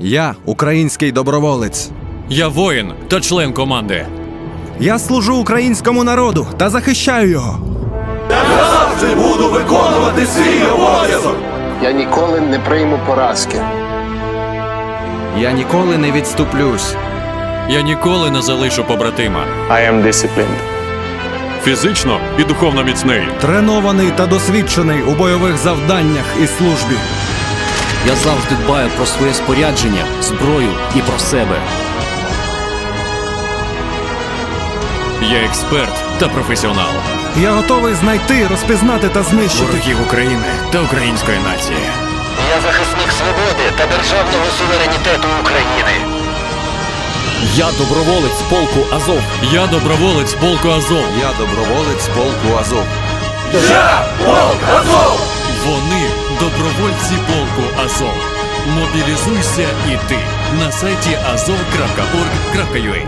Я український доброволець. Я воїн та член команди. Я служу українському народу та захищаю його. Завжди буду виконувати свій обов'язок. Я ніколи не прийму поразки. Я ніколи не відступлюсь. Я ніколи не залишу побратима. I am disciplined. Фізично і духовно міцний. Тренований та досвідчений у бойових завданнях і службі. Я завжди дбаю про своє спорядження, зброю і про себе. Я експерт та професіонал. Я готовий знайти, розпізнати та знищити. Ворогів України та української нації. Я захисник свободи та державного суверенітету України. Я доброволець полку Азов. Я доброволець полку Азов. Я доброволець полку Азов. Я полк добровольці полку Азов. Мобілізуйся і ти на сайті azov.org.ua